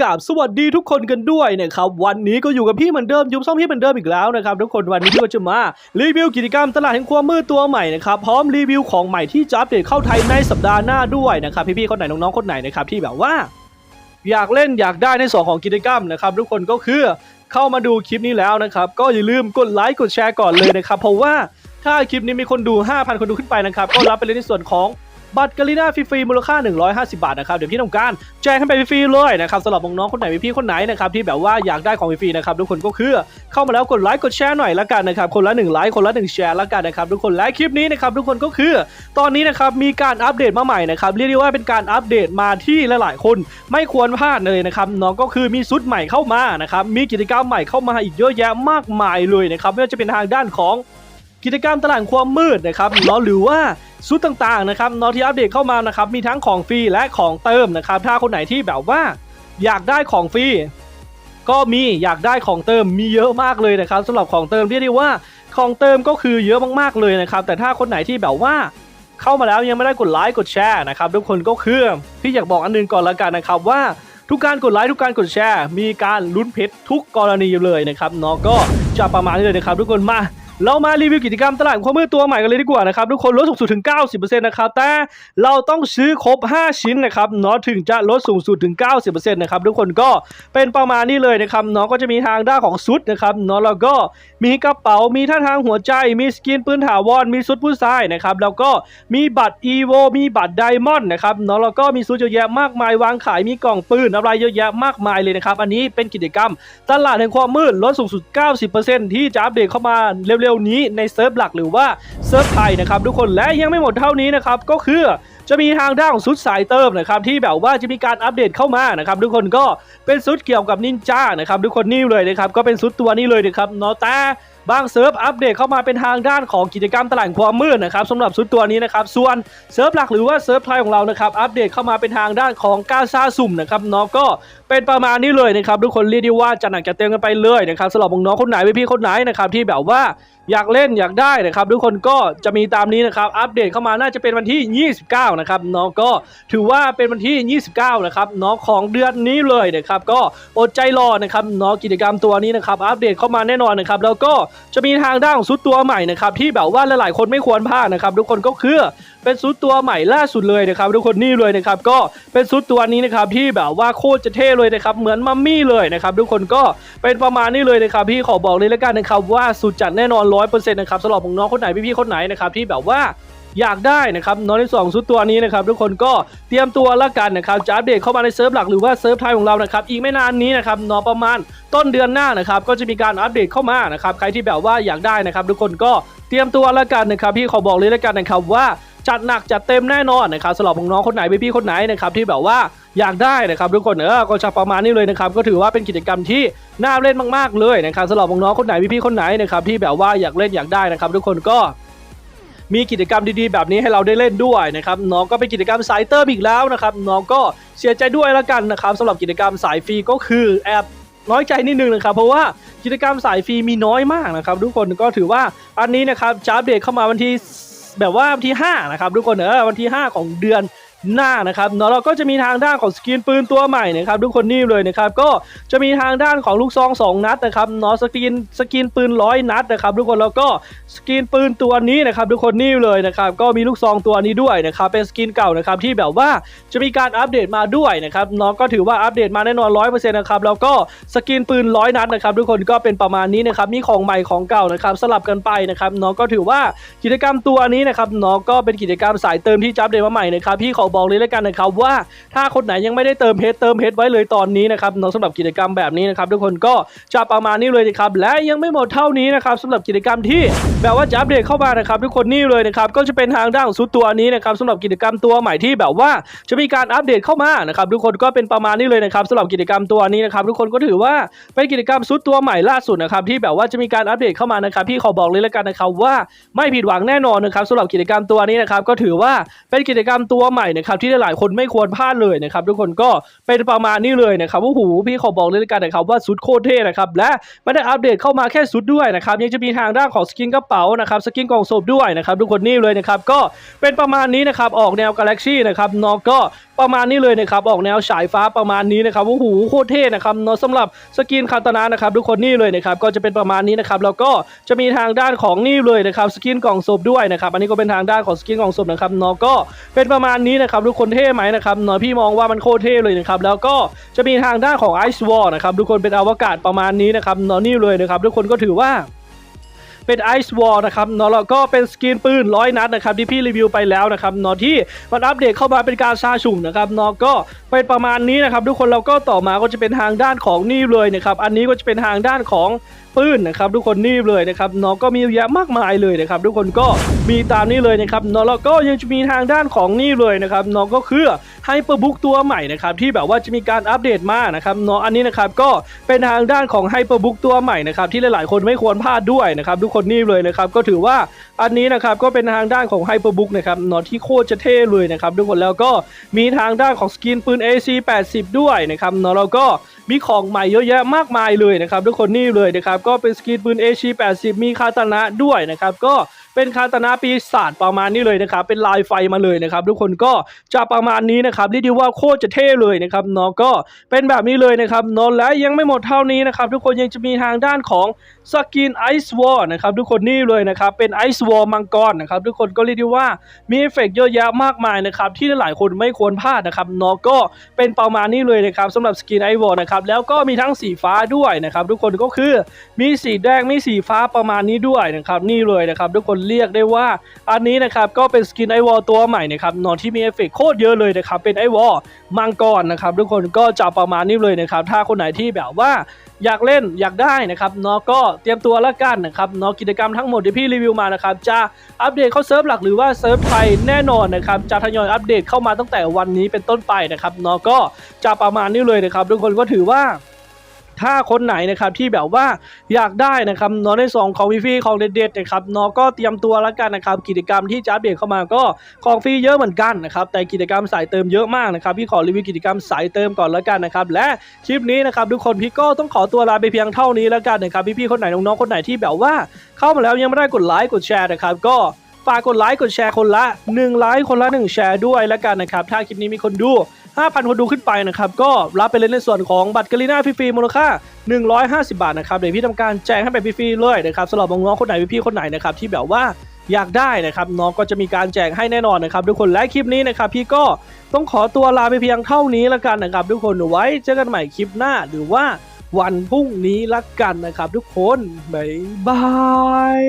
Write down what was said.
กราบสวัสดีทุกคนกันด้วยนะครับวันนี้ก็อยู่กับพี่เหมือนเดิมยุบซ่อมพี่เหมือนเดิมอีกแล้วนะครับทุกคนวันนี้พี่ก็จะมารีวิวกิจกรรมตลาดแห่งความมืดตัวใหม่นะครับพร้อมรีวิวของใหม่ที่จะอัปเดตเข้าไทยในสัปดาห์หน้าด้วยนะครับพี่ๆคนไหนน้องๆคนไหนนะครับที่แบบว่า อยากเล่นอยากได้ในส่วนของกิจกรรมนะครับทุกคนก็คือเข้ามาดูคลิปนี้แล้วนะครับก็อย่าลืมกดไลค์กดแชร์ก่อนเลยนะครับเพราะว่าถ้าคลิปนี้มีคนดู 5,000 คนดูขึ้นไปนะครับก็รับไปเลยในส่วนของ บัตรกาลิน่าฟรีๆมูลค่า 150 บาทนะครับเดี๋ยวพี่ต้องการแจกให้ไปฟรีๆเลยนะครับสำหรับน้องๆคนไหนพี่คนไหนนะครับที่แบบว่าอยากได้ของฟรีๆนะครับทุกคนก็คือเข้ามาแล้วกดไลค์กดแชร์หน่อยละกันนะครับคนละ1ไลค์คนละ1แชร์ละกันนะครับทุกคนและคลิปนี้นะครับทุกคนก็คือ ตอนนี้นะครับมีการอัปเดตมาใหม่นะครับเรียกได้ว่าเป็นการอัปเดตมาที่หลายๆ คนไม่ควรพลาดเลยนะครับน้องก็คือมีซุดใหม่เข้ามานะครับมีกิจกรรมใหม่เข้ามาอีกเยอะแยะมากมายเลยนะครับไม่ว่าจะเป็นทางด้านของกิจกรรมตลาดความมืดนะครับหรือว่า ซุดต่างๆนะครับนาะที่อัปเดตเข้ามานะครับมีทั้งของฟรีและของเติมนะครับถ้าคนไหนที่แบบว่าอยากได้ของฟรีก็มีอยากได้ของเติมมีเยอะมากเลยนะครับสำหรับของเติมเรียกได้ว่าของเติมก็คือเยอะมากๆเลยนะครับแต่ถ้าคนไหนที่แบบว่าเข้ามาแล้วยังไม่ได้กดไลค์กดแชร์นะครับทุกคนก็คือพี่อยากบอกอันหนึงก่อนละกันนะครับว่าทุกการกดไลค์ทุกการกดแชร์ มีการลุ้นเพชรทุกกรณีเลยนะครับเนาะก็จะประมาณนี้เลยนะครับ ทุกคนมา เรามารีวิวกิจกรรมตลาดความมืดตัวใหม่กันเลยดีกว่านะครับทุกคนลดสูงสุดถึง 90%นะครับแต่เราต้องซื้อครบ 5 ชิ้นนะครับเนาะถึงจะลดสูงสุดถึง 90%นะครับทุกคนก็เป็นประมาณนี้เลยนะครับเนาะก็จะมีทางด้านของซุดนะครับเนาะแล้วก็มีกระเป๋ามีท่าทางหัวใจมีสกินปืนถาวรมีซุดผู้ชายนะครับแล้วก็มีบัตรอีโวมีบัตรไดมอนด์นะครับเนาะแล้วก็มีซุดเยอะแยะมากมายวางขายมีกล่องปืนอะไรเยอะแยะมากมายเลยนะครับอันนี้เป็นกิจกรรม ตลาดแห่งความมืดลดสูงสุด 90%ที่จะอัปเดตเข้ามาเร็วๆนี้ในเซิร์ฟหลักหรือว่าเซิร์ฟไทยนะครับทุกคนและยังไม่หมดเท่านี้นะครับก็คือจะมีทางด้านของซุดสายเติมนะครับที่แบบว่าจะมีการอัปเดตเข้ามานะครับทุกคนก็เป็นซุดเกี่ยวกับนินจานะครับทุกคนนี่เลยนะครับก็เป็นซุดตัวนี้เลยนะครับเนาะแต่บางเซิร์ฟอัปเดตเข้ามาเป็นทางด้านของกิจกรรมตลาดความมืดนะครับสำหรับซุดตัวนี้นะครับส่วนเซิร์ฟหลักหรือว่าเซิร์ฟไทยของเรานะครับอัปเดตเข้ามาเป็นทางด้านของกาซาสุ่มนะครับเนาะก็เป็นประมาณนี้เลยนะครับทุกคนเรียกได้ว่าจะหนักจะเต็มกันไปเลยนะครับสำหรับน้องคนไหนพี่ๆคนไหนนะครับที่แบบว่า อยากเล่นอยากได้นะครับทุกคนก็จะมีตามนี้นะครับ อัปเดตเข้ามาน่าจะเป็นวันที่ 29 นะครับเนาะก็ถือว่าเป็นวันที่ 29 นะครับเนาะของเดือนนี้เลยนะครับก็อดใจรอนะครับเนาะกิจกรรมตัวนี้นะครับ อัปเดตเข้ามาแน่นอนนะครับแล้วก็จะมีทางด้านของซุดตัวใหม่นะครับที่แบบว่าหลายๆคนไม่ควรพลาดนะครับทุกคนก็คือเป็นซุดตัวใหม่ล่าสุดเลยนะครับทุกคนนี่เลยนะครับก็เป็นซุดตัวนี้นะครับที่แบบว่าโคตรจะเท่เลยนะครับเหมือนมัมมี่เลยนะครับทุกคนก็เป็นประมาณนี้เลยนะครับพี่ขอบอกเลยแล้วกันนะครับว่าสุดจัดแน่นอนร้อยเปอร์เซ็นต์นะครับสำหรับน้องคนไหนพี่ๆคนไหนนะครับที่แบบว่าอยากได้นะครับน้องในสองชุดตัวนี้นะครับทุกคนก็เตรียมตัวแล้วกันนะครับจะอัปเดตเข้ามาในเซิร์ฟหลักหรือว่าเซิร์ฟไทยของเรานะครับอีกไม่นานนี้นะครับนอประมาณต้นเดือนหน้านะครับก็จะมีการอัปเดตเข้ามานะครับใครที่แบบว่าอยากได้นะครับทุกคนก็เตรียมตัวแล้วกันนะครับพี่ขอบอกเลยแล้วกันนะครับว่า จัดหนักจัดเต็มแน่นอนนะครับสำหรับน้องคนไหนพี่ๆคนไหนนะครับที่แบบว่าอยากได้นะครับทุกคนเออก็จะประมาณนี้เลยนะครับก็ถือว่าเป็นกิจกรรมที่น่าเล่นมากๆเลยนะครับสำหรับน้องคนไหนพี่ๆคนไหนนะครับที่แบบว่าอยากเล่นอยากได้นะครับทุกคนก็มีกิจกรรมดีๆแบบนี้ให้เราได้เล่นด้วยนะครับน้องก็เป็นกิจกรรมสายเติมอีกแล้วนะครับน้องก็เสียใจด้วยแล้วกันนะครับสำหรับกิจกรรมสายฟรีก็คือแอบน้อยใจนิดนึงนะครับเพราะว่ากิจกรรมสายฟรีมีน้อยมากนะครับทุกคนก็ถือว่าอันนี้นะครับจะอัปเดตเข้ามาวันที่ แบบว่าวันที่5นะครับทุกคนเออวันที่ 5 ของเดือน หน้านะครับเนาะเราก็จะมีทางด้านของสกินปืนตัวใหม่นะครับทุกคนนี่เลยนะครับก็จะมีทางด้านของลูกซอง 2 นัดนะครับเนาะสกินสกินปืนร้อยนัดนะครับทุกคนแล้วก็สกินปืนตัวนี้นะครับทุกคนนี่เลยนะครับก็มีลูกซองตัวนี้ด้วยนะครับเป็นสกินเก่านะครับที่แบบว่าจะมีการอัปเดตมาด้วยนะครับเนาะก็ถือว่าอัปเดตมาแน่นอน100%นะครับแล้วก็สกินปืนร้อยนัดนะครับทุกคนก็เป็นประมาณนี้นะครับมีของใหม่ของเก่านะครับสลับกันไปนะครับเนาะก็ถือว่ากิจกรรมตัวนี้นะครับเนาะก็เป็นกิจกรรมสายเติมที่จะอัปเดตมาใหม่นะครับพี่ขอบอกเลยแล้วกันนะครับว่าถ้าคนไหนยังไม่ได้เติมเพชรเติมเพชรไว้เลยตอนนี้นะครับสำหรับกิจกรรมแบบนี้นะครับทุกคนก็จะประมาณนี้เลยนะครับและยังไม่หมดเท่านี้นะครับสำหรับกิจกรรมที่แบบว่าจะอัปเดตเข้ามานะครับทุกคนนี่เลยนะครับก็จะเป็นทางด้านของซุดตัวนี้นะครับสำหรับกิจกรรมตัวใหม่ที่แบบว่าจะมีการอัปเดตเข้ามานะครับทุกคนก็เป็นประมาณนี้เลยนะครับสำหรับกิจกรรมตัวนี้นะครับทุกคนก็ถือว่าเป็นกิจกรรมซุดตัวใหม่ล่าสุดนะครับที่แบบว่าจะมีการอัปเดตเข้ามานะครับพี่ขอบอกเลยแล้วกันนะครับว่าไม่ผิดหวังแน่นอนนะครับสำหรับกิจกรรมตัวนี้นะครับก็ถือว่าเป็นกิจกรรมตัวใหม่นะครับที่หลายคนไม่ควรพลาดเลยนะครับทุกคนก็เป็นประมาณนี้เลยนะครับโอ้โหพี่ขอบอกเลยกันนะครับว่าสุดโคตรเท่นะครับและไม่ได้อัปเดตเข้ามาแค่สุดด้วยนะครับยังจะมีทางด้านของสกินกระเป๋านะครับสกินกล่องโซบด้วยนะครับทุกคนนี่เลยนะครับก็เป็นประมาณนี้นะครับออกแนวกาแล็กซี่นะครับเนอะก็ประมาณนี้เลยนะครับออกแนวฉายฟ้าประมาณนี้นะครับโอ้โหโคตรเท่นะครับเนอะสำหรับสกินคาตานะนะครับทุกคนนี่เลยนะครับก็จะเป็นประมาณนี้นะครับแล้วก็จะมีทางด้านของนี่เลยนะครับสกินกล่องศพด้วยนะครับอันนี้ก็เป็นทางด้านของสกินกล่องศพนะครับเนอะก็เป็นประมาณนี้นะครับทุกคนเท่ไหมนะครับเนอะพี่มองว่ามันโคตรเท่เลยนะครับแล้วก็จะมีทางด้านของไอซ์วอลนะครับทุกคนเป็นอวกาศประมาณนี้นะครับเนอะนี่เลยนะครับทุกคนก็ถือว่าเป็นไอซ์วอลนะครับเนาะแล้วก็เป็นสกินปืนร้อยนัดนะครับที่พี่รีวิวไปแล้วนะครับเนาะที่มันอัปเดตเข้ามาเป็นการซาชุ่มนะครับเนาะก็เป็นประมาณนี้นะครับทุกคนเราก็ต่อมาก็จะเป็นทางด้านของนี่เลยนะครับอันนี้ก็จะเป็นทางด้านของปืนนะครับทุกคนนี่เลยนะครับเนาะก็มีเยอะแยะมากมายเลยนะครับทุกคนก็มีตามนี้เลยนะครับเนาะแล้วก็ยังจะมีทางด้านของนี่เลยนะครับเนาะก็คือไฮเปอร์บุ๊กตัวใหม่นะครับที่แบบว่าจะมีการอัปเดตมานะครับเนาะอันนี้นะครับก็เป็นทางด้านของไฮเปอร์บุ๊กตัวใหม่นะครับที่หลายๆคนไม่ควรพลาดด้วยนะครับทุกคนนี่เลยนะครับก็ถือว่าอันนี้นะครับก็เป็นทางด้านของไฮเปอร์บุ๊กนะครับเนาะที่โคตรจะเท่เลยนะครับทุกคนแล้วก็มีทางด้านของสกินปืน AC 80 ด้วยนะครับเนาะแล้วก็ มีของใหม่เยอะแยะมากมายเลยนะครับทุกคนนี่เลยนะครับก็เป็นสกินปืน AC 80มีคาตานะด้วยนะครับก็เป็นคาตานาปีศาจประมาณนี้เลยนะครับเป็นลายไฟมาเลยนะครับทุกคนก็จะประมาณนี้นะครับเรียกได้ว่าโคตรจะเท่เลยนะครับเนาะก็เป็นแบบนี้เลยนะครับเนาะและยังไม่หมดเท่านี้นะครับทุกคนยังจะมีทางด้านของ สกินไอซ์วอลนะครับทุกคนนี่เลยนะครับเป็นไอซ์วอลมังกรนะครับทุกคนก็เรียกได้ว่ามีเอฟเฟกต์เยอะแยะมากมายนะครับที่หลายๆคนไม่ควรพลาดนะครับเนาะก็เป็นประมาณนี้เลยนะครับสำหรับสกินไอซ์วอลนะครับแล้วก็มีทั้งสีฟ้าด้วยนะครับทุกคนก็คือมีสีแดงมีสีฟ้าประมาณนี้ด้วยนะครับนี่เลยนะครับทุกคนเรียกได้ว่า อันนี้นะครับก็เป็นสกินไอวอลตัวใหม่นะครับนอนที่มีเอฟเฟกต์โคตรเยอะเลยนะครับเป็นไอวอลมังกรนะครับทุกคนก็จะประมาณนี้เลยนะครับถ้าคนไหนที่แบบว่า อยากเล่นอยากได้นะครับเนาะก็เตรียมตัวแล้วกันนะครับเนาะกิจกรรมทั้งหมดที่พี่รีวิวมานะครับจะอัปเดตเข้าเซิร์ฟหลักหรือว่าเซิร์ฟไทยแน่นอนนะครับจะทยอยอัปเดตเข้ามาตั้งแต่วันนี้เป็นต้นไปนะครับเนาะก็จะประมาณนี้เลยนะครับทุกคนก็ถือว่า ถ้าคนไหนนะครับที่แบบว่าอยากได้นะครับเนาะในสองของฟรีของเด็ดๆนะครับเนาะก็เตรียมตัวแล้วกันนะครับกิจกรรมที่จะอัปเดตเข้ามาก็ของฟรีเยอะเหมือนกันนะครับแต่กิจกรรมสายเติมเยอะมากนะครับพี่ขอรีวิวกิจกรรมสายเติมก่อนแล้วกันนะครับและคลิปนี้นะครับทุกคนพี่ก็ต้องขอตัวลาไปเพียงเท่านี้แล้วกันนะครับพี่ๆคนไหนน้องๆคนไหนที่แบบว่า เข้ามาแล้วยังไม่ได้กดไลค์กดแชร์นะครับก็ฝากกดไลค์กดแชร์คนละ1ไลค์คนละ 1 แชร์ด้วยแล้วกันนะครับถ้าคลิปนี้มีคนดู 5,000 คนดูขึ้นไปนะครับ ก็รับไปเลยในส่วนของบัตรกาลิน่าฟรีๆมูลค่า 150 บาทนะครับ เดี๋ยวพี่ทำการแจกให้ไปฟรีๆเลยนะครับสำหรับน้องๆคนไหนพี่ๆคนไหนนะครับที่แบบว่าอยากได้นะครับน้องก็จะมีการแจกให้แน่นอนนะครับทุกคนและคลิปนี้นะครับพี่ก็ต้องขอตัวลาไปเพียงเท่านี้แล้วกันนะครับทุกคนไว้เจอกันใหม่คลิปหน้าหรือว่าวันพรุ่งนี้ละกันนะครับทุกคน บ๊ายบาย